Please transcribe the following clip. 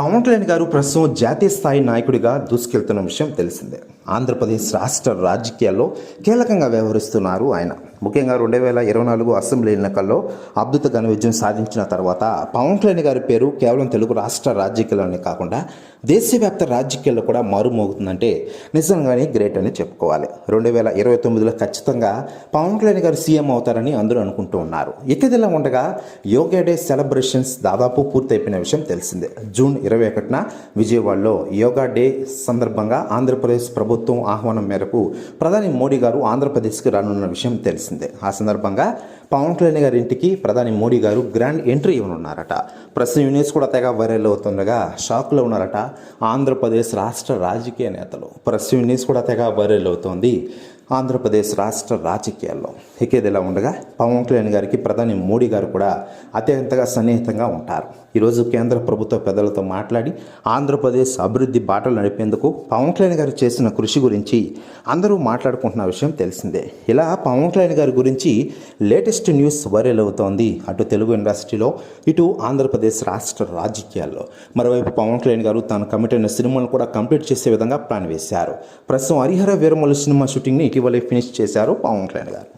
పవన్ కళ్యాణ్ గారు ప్రస్తుతం జాతీయ స్థాయి నాయకుడిగా దూసుకెళ్తున్న విషయం తెలిసిందే. ఆంధ్రప్రదేశ్ రాష్ట్ర రాజకీయాల్లో కీలకంగా వ్యవహరిస్తున్నారు ఆయన. ముఖ్యంగా రెండు వేల ఇరవై నాలుగు అసెంబ్లీ ఎన్నికల్లో అద్భుత ఘన విజయం సాధించిన తర్వాత పవన్ కళ్యాణ్ గారి పేరు కేవలం తెలుగు రాష్ట్ర రాజకీయాల్లోనే కాకుండా దేశవ్యాప్త రాజకీయాల్లో కూడా మారుమోగుతుందంటే నిజంగానే గ్రేట్ అని చెప్పుకోవాలి. రెండు వేల ఇరవై తొమ్మిదిలో ఖచ్చితంగా పవన్ కళ్యాణ్ గారు సీఎం అవుతారని అందరూ అనుకుంటూ ఉన్నారు. ఇకదిలా ఉండగా యోగా డే సెలబ్రేషన్స్ దాదాపు పూర్తయిపోయిన విషయం తెలిసిందే. జూన్ ఇరవై ఒకటిన విజయవాడలో యోగా డే సందర్భంగా ఆంధ్రప్రదేశ్ ప్రభుత్వం ప్రభుత్వం ఆహ్వానం మేరకు ప్రధాని మోడీ గారు ఆంధ్రప్రదేశ్కి రానున్న విషయం తెలిసిందే. ఆ సందర్భంగా పవన్ కళ్యాణ్ గారి ఇంటికి ప్రధాని మోడీ గారు గ్రాండ్ ఎంట్రీ ఇవ్వనున్నారట. ప్రస్తుతం న్యూస్ కూడా తెగ వైరల్ అవుతుండగా షాక్లో ఉన్నారట ఆంధ్రప్రదేశ్ రాష్ట్ర రాజకీయ నేతలు. ప్రస్తుతం న్యూస్ కూడా తెగ వైరల్ అవుతోంది. ఆంధ్రప్రదేశ్ రాష్ట్ర రాజకీయాల్లో. ఇక ఉండగా పవన్ కళ్యాణ్ గారికి ప్రధాని మోడీ గారు కూడా అత్యంతగా సన్నిహితంగా ఉంటారు. ఈరోజు కేంద్ర ప్రభుత్వ పెద్దలతో మాట్లాడి ఆంధ్రప్రదేశ్ అభివృద్ధి బాటలు నడిపేందుకు పవన్ కళ్యాణ్ గారు చేసిన కృషి గురించి అందరూ మాట్లాడుకుంటున్న విషయం తెలిసిందే. ఇలా పవన్ కళ్యాణ్ గారి గురించి లేటెస్ట్ న్యూస్ వైరల్ అవుతోంది. అటు తెలుగు ఇండస్ట్రీలో ఇటు ఆంధ్రప్రదేశ్ రాష్ట్ర రాజకీయాల్లో. మరోవైపు పవన్ కళ్యాణ్ గారు తాను కమిట్ అయిన సినిమాను కూడా కంప్లీట్ చేసే విధంగా ప్లాన్ వేశారు. ప్రస్తుతం హరిహర వీరమల్లు సినిమా షూటింగ్ని ఇటీవలే ఫినిష్ చేశారు పవన్ కళ్యాణ్ గారు.